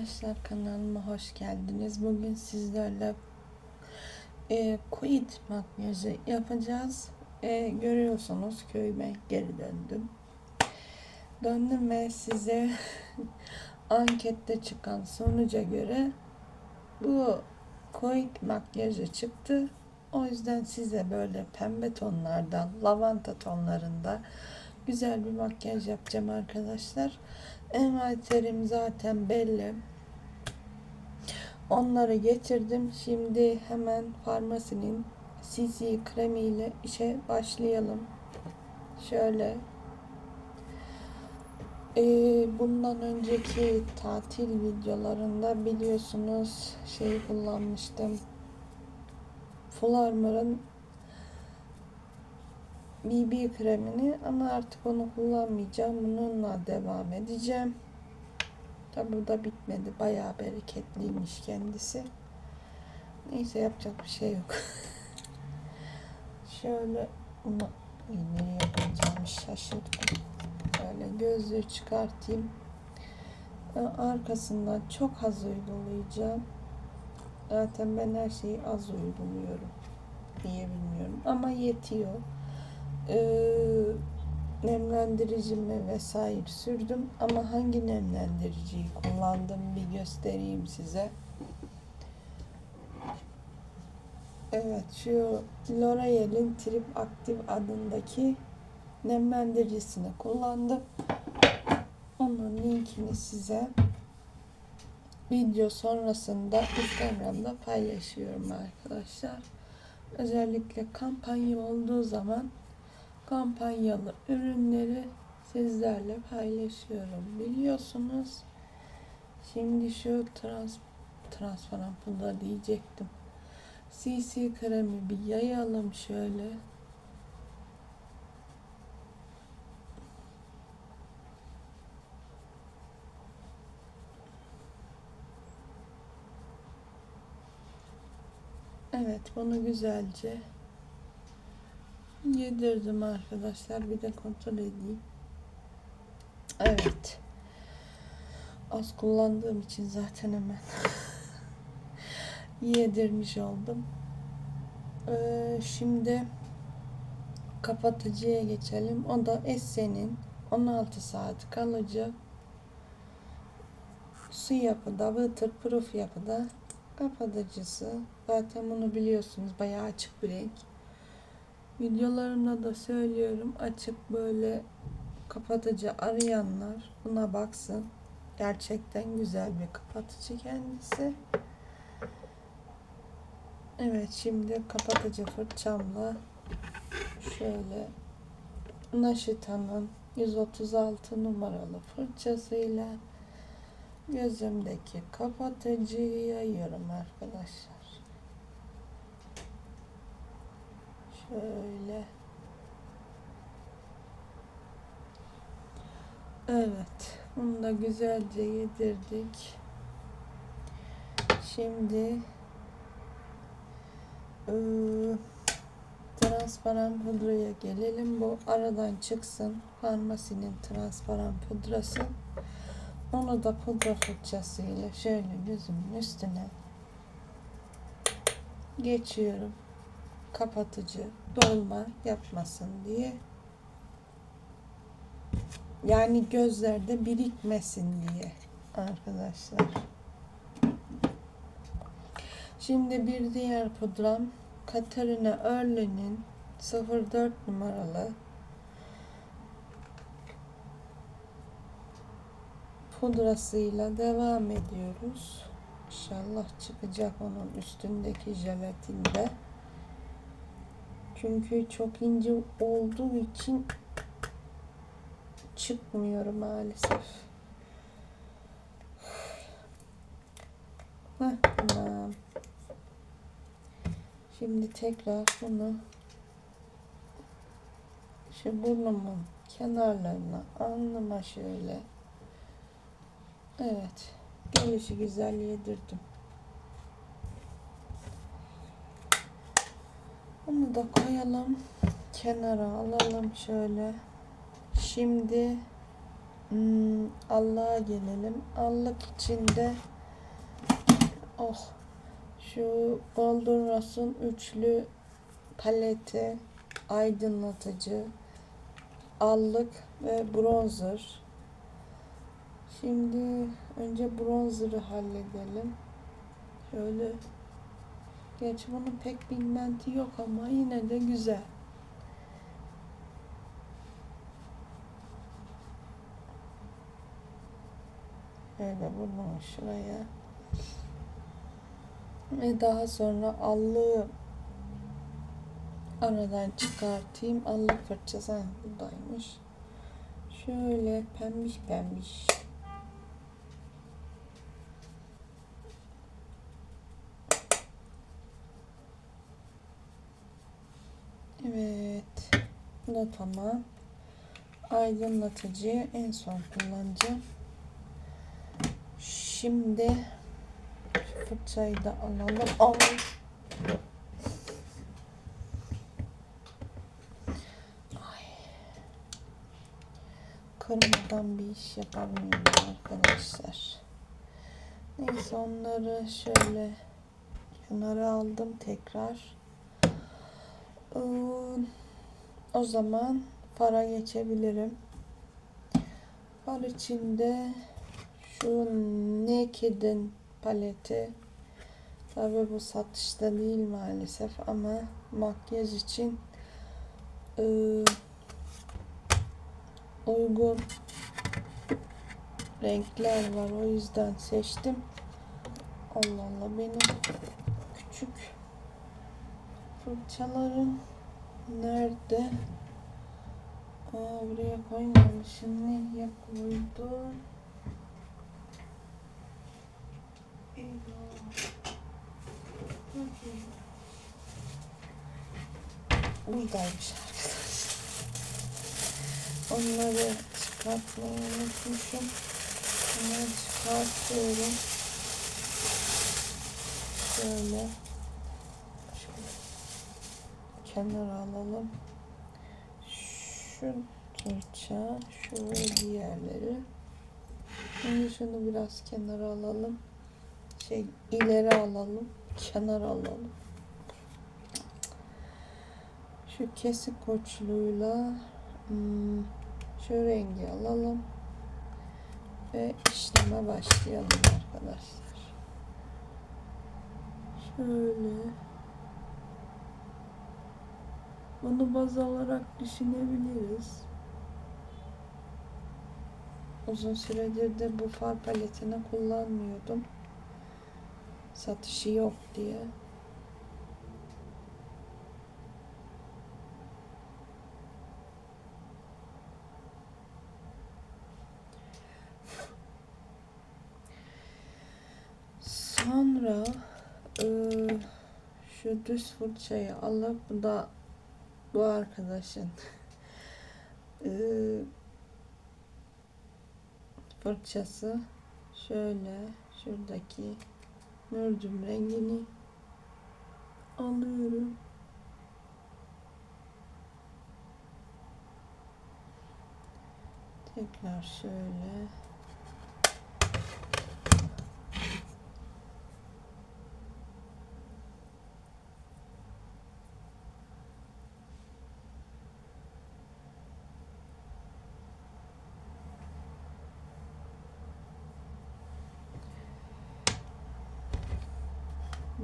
arkadaşlar kanalıma hoş geldiniz. Bugün sizlerle e, quit makyajı yapacağız. E, görüyorsunuz köyüme geri döndüm. Döndüm ve size ankette çıkan sonuca göre bu quit makyajı çıktı. O yüzden size böyle pembe tonlardan, lavanta tonlarında güzel bir makyaj yapacağım arkadaşlar. Envanterim zaten belli. Onları getirdim. Şimdi hemen farmasinin CC kremiyle işe başlayalım. Şöyle ee, bundan önceki tatil videolarında biliyorsunuz şey kullanmıştım. Full Armor'ın BB kremini ama artık onu kullanmayacağım. Bununla devam edeceğim. Tabi bu da bitmedi. Bayağı bereketliymiş kendisi. Neyse yapacak bir şey yok. Şöyle bunu nereye yapacağım şaşırdım. Böyle gözlüğü çıkartayım. Arkasından çok az uygulayacağım. Zaten ben her şeyi az uyguluyorum diye bilmiyorum ama yetiyor e, nemlendiricimi vesaire sürdüm ama hangi nemlendiriciyi kullandım bir göstereyim size. Evet şu L'Oreal'in Trip Active adındaki nemlendiricisini kullandım. Onun linkini size video sonrasında Instagram'da paylaşıyorum arkadaşlar. Özellikle kampanya olduğu zaman kampanyalı ürünleri sizlerle paylaşıyorum. Biliyorsunuz. Şimdi şu trans transparan pulda diyecektim. CC kremi bir yayalım şöyle. Evet bunu güzelce Yedirdim arkadaşlar. Bir de kontrol edeyim. Evet. Az kullandığım için zaten hemen yedirmiş oldum. Ee, şimdi kapatıcıya geçelim. O da Essen'in 16 saat kalıcı su yapıda, waterproof yapıda kapatıcısı. Zaten bunu biliyorsunuz bayağı açık bir renk. Videolarımda da söylüyorum açık böyle kapatıcı arayanlar buna baksın. Gerçekten güzel bir kapatıcı kendisi. Evet şimdi kapatıcı fırçamla şöyle Naşita'nın 136 numaralı fırçasıyla gözümdeki kapatıcıyı yayıyorum arkadaşlar. Şöyle. Evet. Bunu da güzelce yedirdik. Şimdi ıı, transparan pudraya gelelim. Bu aradan çıksın. Farmasinin transparan pudrası. Onu da pudra fırçasıyla şöyle gözümün üstüne geçiyorum kapatıcı dolma yapmasın diye. Yani gözlerde birikmesin diye arkadaşlar. Şimdi bir diğer pudram Katarina Early'nin 04 numaralı pudrasıyla devam ediyoruz. İnşallah çıkacak onun üstündeki jelatinde. Çünkü çok ince olduğu için çıkmıyor maalesef. Şimdi tekrar bunu şu burnumun kenarlarına alnıma şöyle evet gelişi güzel yedirdim. Bunu da koyalım. Kenara alalım şöyle. Şimdi Hmm, Allah'a gelelim. Allık içinde oh şu Golden Rose'un üçlü paleti aydınlatıcı allık ve bronzer. Şimdi önce bronzer'ı halledelim. Şöyle Gerçi bunun pek pigmenti yok ama yine de güzel. Böyle bunu şuraya. Ve daha sonra allığı aradan çıkartayım. Allık fırçası buradaymış. Şöyle pembiş pembiş. Evet. Tamam. Aydınlatıcıyı en son kullanacağım. Şimdi fırçayı da alalım. Al. Kırmadan bir iş yapamıyorum arkadaşlar. Neyse onları şöyle kenara aldım tekrar. Ee, O zaman fara geçebilirim. Far içinde şu Naked'in paleti tabi bu satışta değil maalesef ama makyaj için e, uygun renkler var o yüzden seçtim. Allah Allah benim küçük fırçalarım nerede? Aa, buraya koymamışım. Nereye koydum? Buradaymış arkadaşlar. Onları çıkartmayı unutmuşum. Onları çıkartıyorum. Şöyle. Kenara alalım. Şu fırça, şu diğerleri. Şimdi şunu biraz kenara alalım. Şey ileri alalım. Kenara alalım. Şu kesik koçluğuyla hmm, şu rengi alalım. Ve işleme başlayalım arkadaşlar. Şöyle. Bunu baz alarak düşünebiliriz. Uzun süredir de bu far paletini kullanmıyordum. Satışı yok diye. Sonra eee, şu düz fırçayı alıp da bu arkadaşın eee, fırçası şöyle şuradaki mürdüm rengini alıyorum. Tekrar şöyle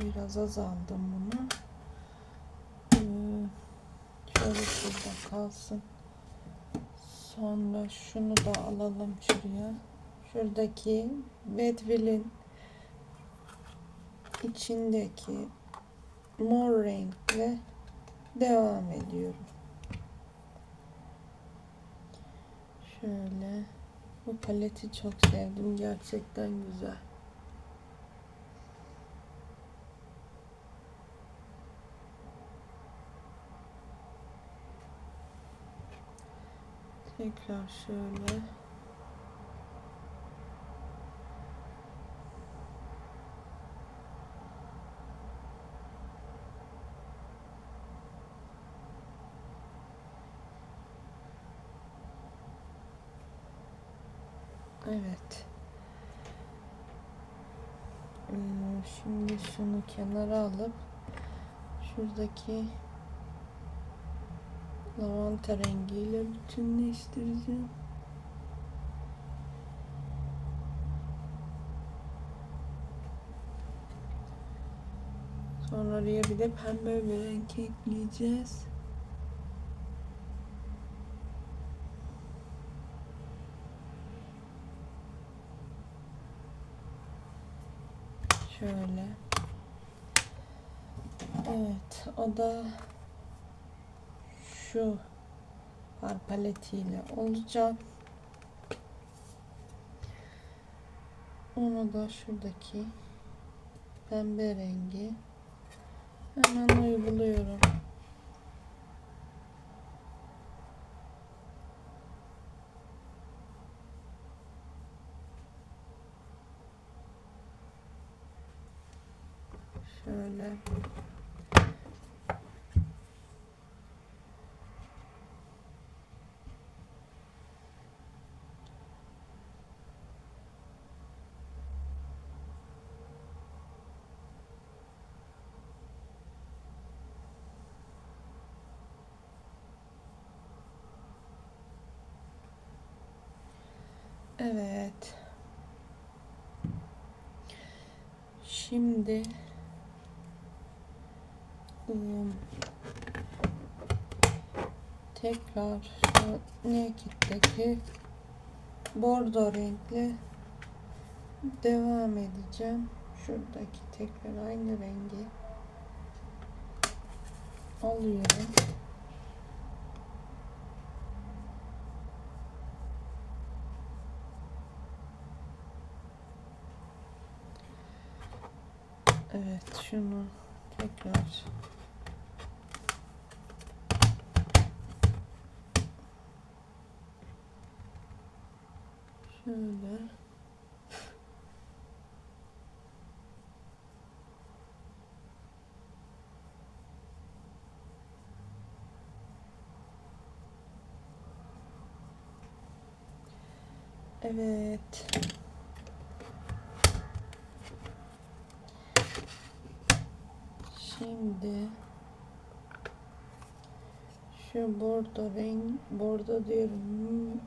biraz azaldım bunu. Ee, şöyle şurada kalsın. Sonra şunu da alalım şuraya. Şuradaki Bedwill'in içindeki mor renkle devam ediyorum. Şöyle bu paleti çok sevdim. Gerçekten güzel. Tekrar şöyle. Evet. Ee, Şimdi şunu kenara alıp şuradaki lavanta rengiyle bütünleştireceğim. Sonra oraya bir de pembe bir renk ekleyeceğiz. Şöyle. Evet, o da şu far paletiyle olacak. Onu da şuradaki pembe rengi hemen uyguluyorum. Şöyle. Evet. Şimdi ım, tekrar şu Naked'deki bordo renkle devam edeceğim. Şuradaki tekrar aynı rengi alıyorum. Evet şunu. Tekrar. Şöyle. Evet. Şimdi şu bordo renk bordo diyorum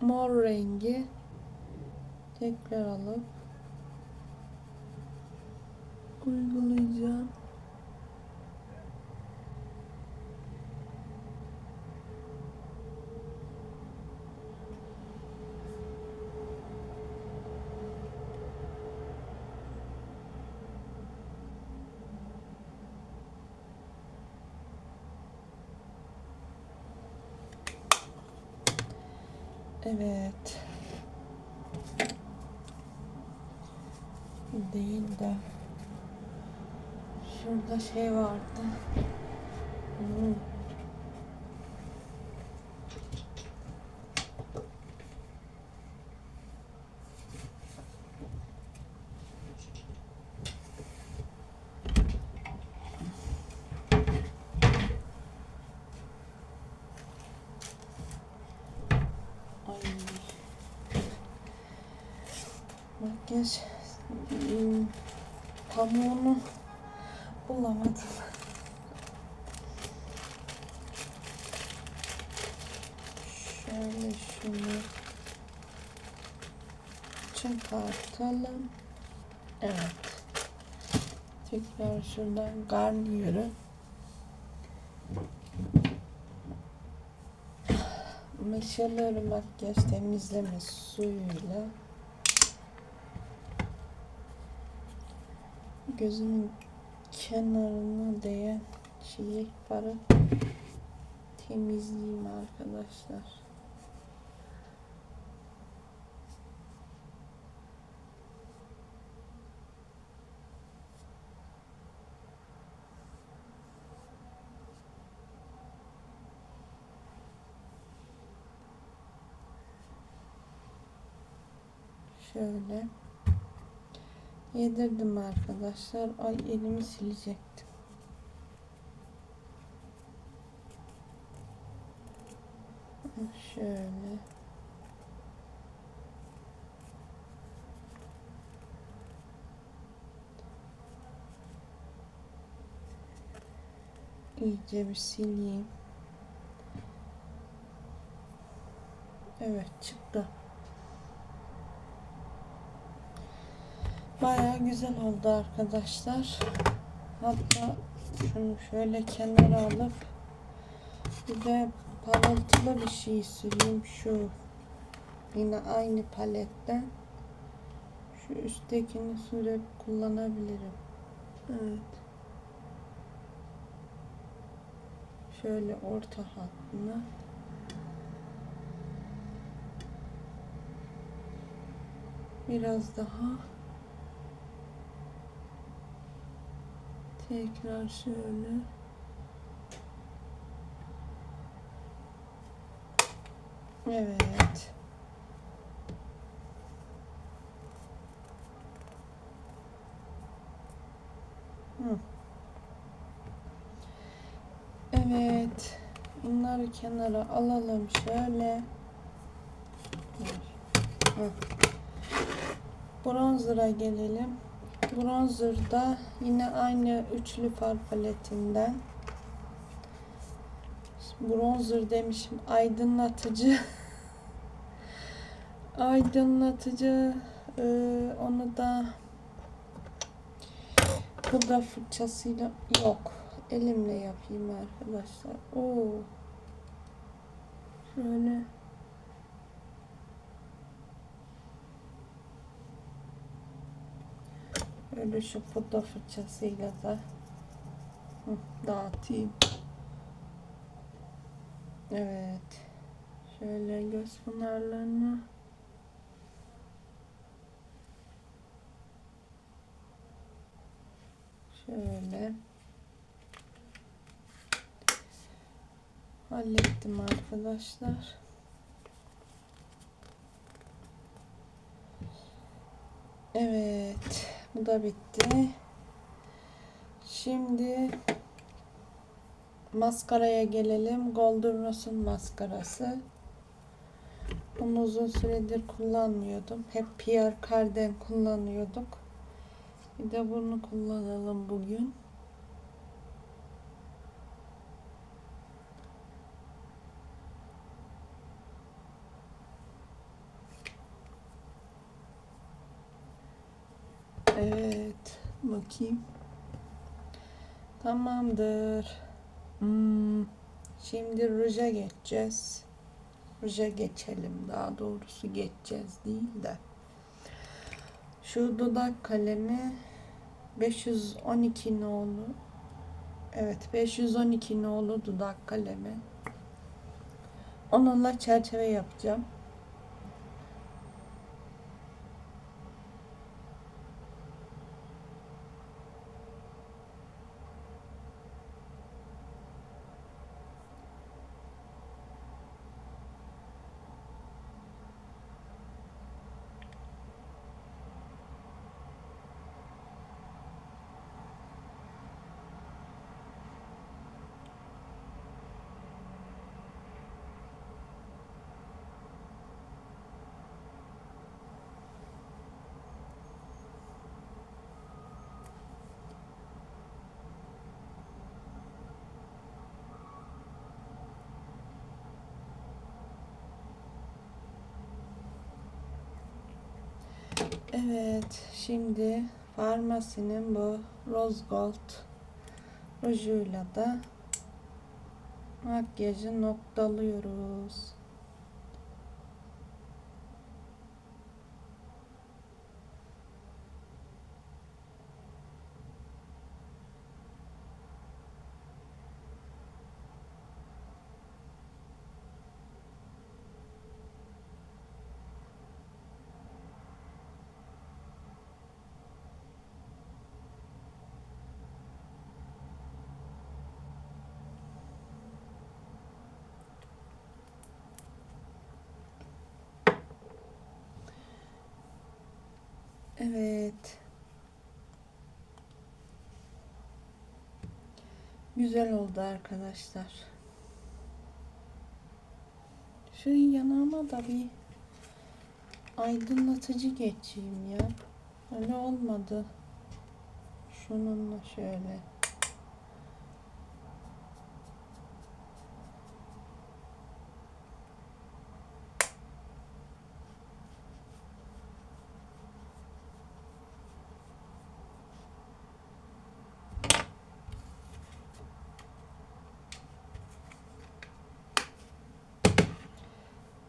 mor rengi tekrar alıp uygulayacağım. Evet. Değil de şurada şey vardı. Hmm. Ay. Hmm, pamuğunu bulamadım. Şöyle şunu çıkartalım. Evet. Tekrar şuradan garniyörü meşaları makyaj temizleme suyuyla gözümün kenarına değen şeyi para temizleyeyim arkadaşlar. Şöyle yedirdim arkadaşlar. Ay elimi silecektim. Ah, şöyle. iyice bir sileyim. Evet çıktı. Baya güzel oldu arkadaşlar. Hatta şunu şöyle kenara alıp bir de parıltılı bir şey süreyim şu yine aynı paletten şu üsttekini sürüp kullanabilirim. Evet. Şöyle orta hattına biraz daha tekrar şöyle Evet. Hı. Evet. Bunları kenara alalım şöyle. Bronzer'a gelelim. Bronzer'da yine aynı üçlü far paletinden. Bronzer demişim. Aydınlatıcı. aydınlatıcı. Ee, onu da pudra fırçasıyla yok. Elimle yapayım arkadaşlar. Oo. Şöyle. Böyle şu pudra fırçasıyla da dağıtayım. Evet. Şöyle göz pınarlarını şöyle hallettim arkadaşlar. Evet. Bu da bitti. Şimdi maskaraya gelelim. Golden Rose'un maskarası. Bunu uzun süredir kullanmıyordum. Hep Pierre Cardin kullanıyorduk. Bir de bunu kullanalım bugün. Evet. Bakayım. Tamamdır. Hmm. Şimdi ruja geçeceğiz. Ruja geçelim. Daha doğrusu geçeceğiz değil de. Şu dudak kalemi 512 nolu. Evet 512 nolu dudak kalemi. Onunla çerçeve yapacağım. Evet, şimdi farmasinin bu Rose Gold rujuyla da makyajı noktalıyoruz. Evet. Güzel oldu arkadaşlar. Şu yanağıma da bir aydınlatıcı geçeyim ya. Öyle olmadı. Şununla şöyle.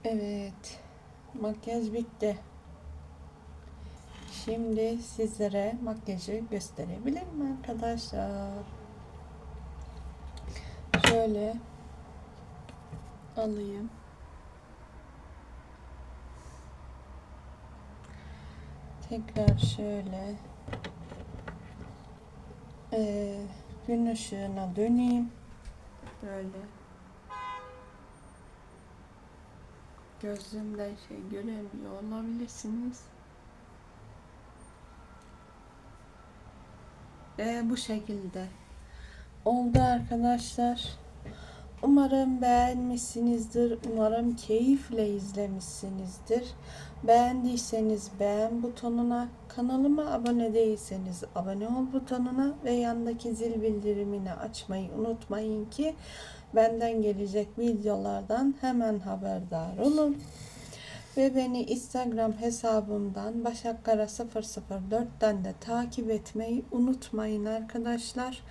Evet. Makyaj bitti. Şimdi sizlere makyajı gösterebilirim arkadaşlar. Şöyle alayım. Tekrar şöyle eee, gün ışığına döneyim. Böyle. Gözümden şey göremiyor olabilirsiniz. Ve bu şekilde oldu arkadaşlar. Umarım beğenmişsinizdir. Umarım keyifle izlemişsinizdir. Beğendiyseniz beğen butonuna, kanalıma abone değilseniz abone ol butonuna ve yandaki zil bildirimini açmayı unutmayın ki benden gelecek videolardan hemen haberdar olun. Ve beni Instagram hesabımdan başakkara004'ten de takip etmeyi unutmayın arkadaşlar.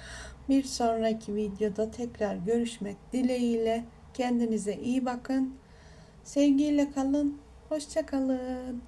Bir sonraki videoda tekrar görüşmek dileğiyle. Kendinize iyi bakın. Sevgiyle kalın. Hoşça kalın.